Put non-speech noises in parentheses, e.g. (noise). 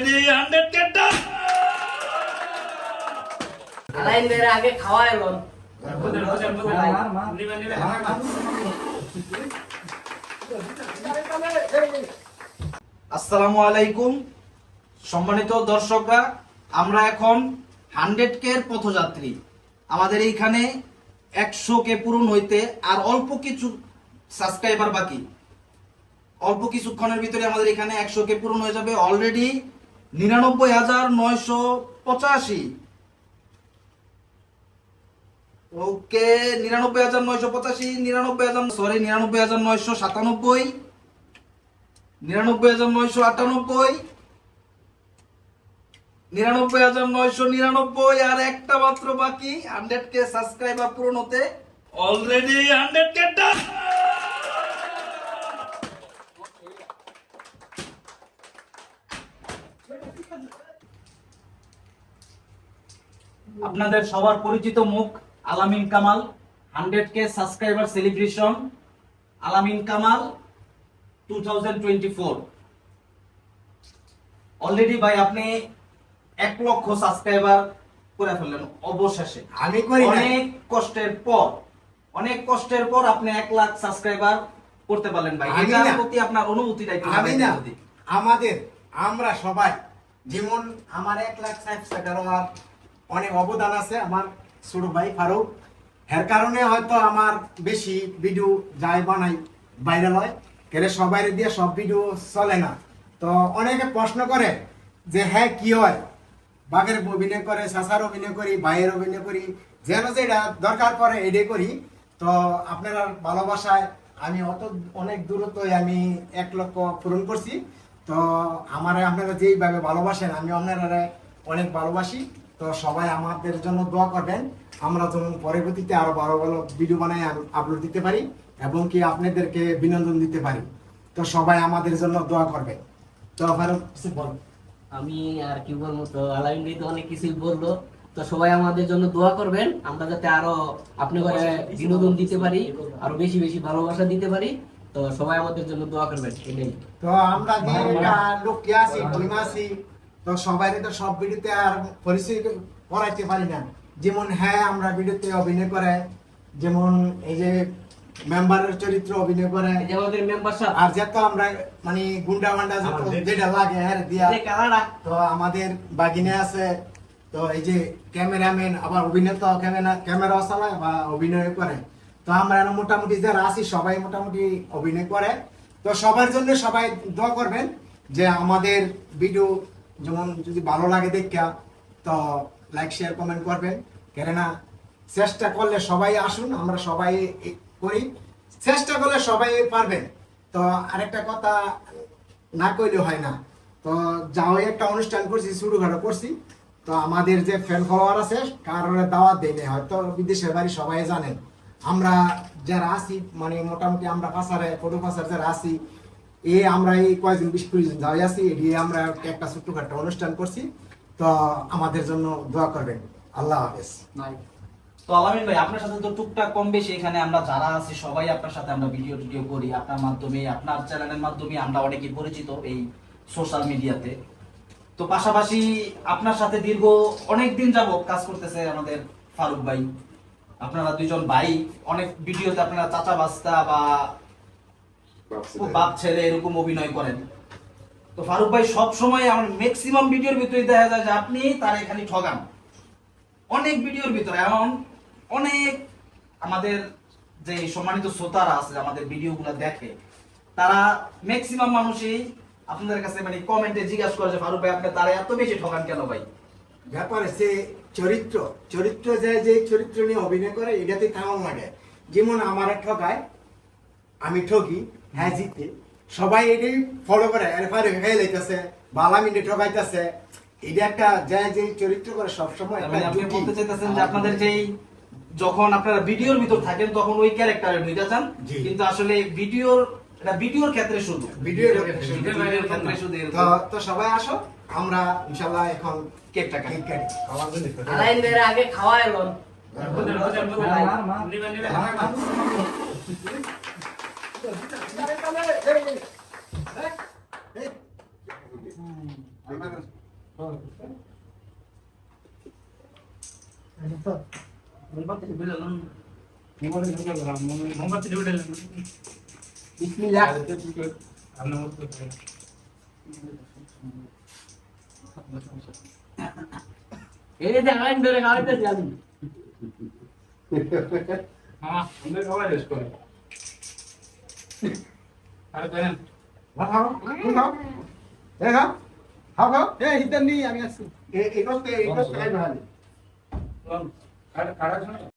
Hundred মেরে আগে খাওয়া এলন আসসালামু আলাইকুম। সম্মানিত দর্শকরা আমরা এখন হান্ড্রেড কে এর পথযাত্রী। আমাদের এইখানে একশো কে পূরণ হইতে আর অল্প কিছু সাবস্ক্রাইবার বাকি। অল্প কিছুক্ষণের ভিতরে আমাদের এখানে একশো কে পূরণ হয়ে যাবে। অলরেডি নিরানব্বই হাজার নয়শো পঁচাশি। ওকে, নিরানব্বই হাজার নয়শো পঁচাশি, নিরানব্বই হাজার সরি নিরানব্বই হাজার নয়শো সাতানব্বই, নিরানব্বই হাজার নয়শো আটানব্বই, নিরানব্বই হাজার নয়শো নিরানব্বই, আর একটা মাত্র বাকি হান্ড্রেড কে সাবস্ক্রাইবার পূরণ হতে অলরেডি হান্ড্রেড কেটা আপনাদের সবার পরিচিত মুখ আলামিন কামাল হান্ড্রেড কে subscriber celebration Alamin Kamal two thousand twenty four. Already ভাই আপনি এক লক্ষ সাবস্ক্রাইবার করে ফেললেন অবশেষে। আমি করি অনেক কষ্টের পর অনেক কষ্টের পর আপনি এক লাখ সাবস্ক্রাইবার করতে পারলেন ভাই। এটার প্রতি আপনার অনুভূতিটা একটু আমি না। আমাদের আমরা সবাই যেমন আমার এক লাখ সাবস্ক্রাইবার অনেক অবদান আছে আমার ছোট ভাই ফারুক। এর কারণে হয়তো আমার বেশি ভিডিও যাই বানাই ভাইরাল হয়। কেন সবাই দিয়ে সব ভিডিও চলে না। তো অনেকে প্রশ্ন করে যে হ্যাঁ কি হয়? বাঘের অভিনয় করে সাসার অভিনয় করি, ভাইয়ের অভিনয় করি, যেন যেটা দরকার পড়ে এটাই করি। তো আপনারা ভালোবাসায় আমি অত অনেক দূরত্বই আমি এক লক্ষ পূরণ করছি। তো আমার আপনারা যেইভাবে ভালোবাসেন, আমি আপনারা অনেক ভালোবাসি। তো সবাই আমাদের জন্য দোয়া করবেন। আমরা যেমন পরবর্তীতে আরও ভালো ভালো ভিডিও বানাই আপলোড দিতে পারি এবং কি আপনাদেরকে বিনোদন দিতে পারি। তো সবাই আমাদের জন্য দোয়া করবেন। তো ফারুক কিছু বল। আমি আর কি বলব তো আলাইন তো অনেক কিছুই বলল। তো সবাই আমাদের জন্য দোয়া করবেন। আমরা যাতে আরও আপনি করে বিনোদন দিতে পারি আরও বেশি বেশি ভালোবাসা দিতে পারি। তো সবাই আমাদের জন্য দোয়া করবেন। এটাই। তো আমরা যে আছি টিম আছি তো সবাই তো সব ভিডিওতে আর পরিচয় করাইতে পারি না। যেমন হ্যাঁ আমরা ভিডিওতে অভিনয় করে যেমন এই যে মেম্বারের চরিত্র অভিনয় করে আর যত আমরা মানে গুন্ডা মান্ডা যেটা লাগে হ্যাঁ দিয়া। তো আমাদের বাগিনে আছে তো এই যে ক্যামেরাম্যান আবার অভিনেতা ক্যামেরা ক্যামেরা চালায় বা অভিনয় করে। তো আমরা মোটামুটি যারা আছি সবাই মোটামুটি অভিনয় করে। তো সবার জন্য সবাই দোয়া করবেন যে আমাদের ভিডিও যেমন যদি ভালো লাগে দেখা তো লাইক শেয়ার কমেন্ট করবেন। কেননা চেষ্টা করলে সবাই আসুন, আমরা সবাই করি। চেষ্টা করলে সবাই পারবেন। তো আরেকটা কথা না কইলে হয় না। তো যাও, একটা অনুষ্ঠান করছি শুরু ছোটখাটো করছি। তো আমাদের যে ফ্যান ফলোয়ার আছে কারণে দাওয়াত দেয়নি হয়তো বিদেশের বাড়ি সবাই জানেন। আমরা যারা আছি মানে মোটামুটি আমরা পাশারে ফটো পাশার যারা আছি এ আমরা এই বিশ কুড়ি যাই আছি এটি আমরা একটা অনুষ্ঠান করছি। তো আমাদের জন্য দোয়া করবেন। আল্লাহ হাফেজ। তো আলামিন ভাই, আপনার সাথে তো টুকটাক কম বেশি এখানে আমরা যারা আছি, সবাই আপনার সাথে আমরা ভিডিও টিডিও করি। আপনার মাধ্যমে, আপনার চ্যানেলের মাধ্যমে আমরা অনেকেই পরিচিত এই সোশ্যাল মিডিয়াতে তো। পাশাপাশি আপনার সাথে দীর্ঘ অনেক দিন যাবত কাজ করতেছে আমাদের ফারুক ভাই। আপনারা দুজন ভাই, অনেক ভিডিওতে আপনারা চাচা বাস্তা বা বাপ ছেলে এরকম অভিনয় করেন। তো ফারুক ভাই সব সময় আমার ম্যাক্সিমাম ভিডিওর ভিতরে দেখা যায় যে আপনি তার এখানে ঠগান। অনেক ভিডিওর ভিতরে এমন অনেক আমাদের যে সম্মানিত শ্রোতারা আছে আমাদের ভিডিওগুলো দেখে তারা ম্যাক্সিমাম মানুষই আপনাদের কাছে মানে কমেন্টে জিজ্ঞাসা করে যে ফারুক ভাই আপনি তারা এত বেশি ঠকান কেন ভাই? ব্যাপার হচ্ছে চরিত্র চরিত্র যে যে চরিত্র নিয়ে অভিনয় করে এটাতে কেমন লাগে। যেমন আমার ঠকায় আমি ঠকি হ্যাঁ জিতে সবাই এটাই ফলো করে আরে ফারে হয়ে যাইতেছে বালা মিনিটে ঠকাইতেছে এটা একটা যে যে চরিত্র করে সবসময় মানে আপনি বলতে চাইতেছেন যে আপনাদের যেই যখন আপনারা ভিডিওর ভিতর থাকেন তখন ওই ক্যারেক্টারে ঢুকে যান জি। কিন্তু আসলে ভিডিওর এটা ভিডিওর ক্ষেত্রে শুধু। ভিডিওর ক্ষেত্রে শুধু। তো সবাই আসো আমরা ইনশাল্লাহ এখন কেকটা কাটি। কেক কাটি। খাওয়ার জন্য আলাইন আগে খাওয়া এলন বিসমিল্লাহ এই যে লাইন ধরে (laughs) খাওয়াইতেছি আমি খাও খাও এ খাও খাও খাও হিতেন নি আমি আসছি। এ এগোতে এগোতে খাই ভালো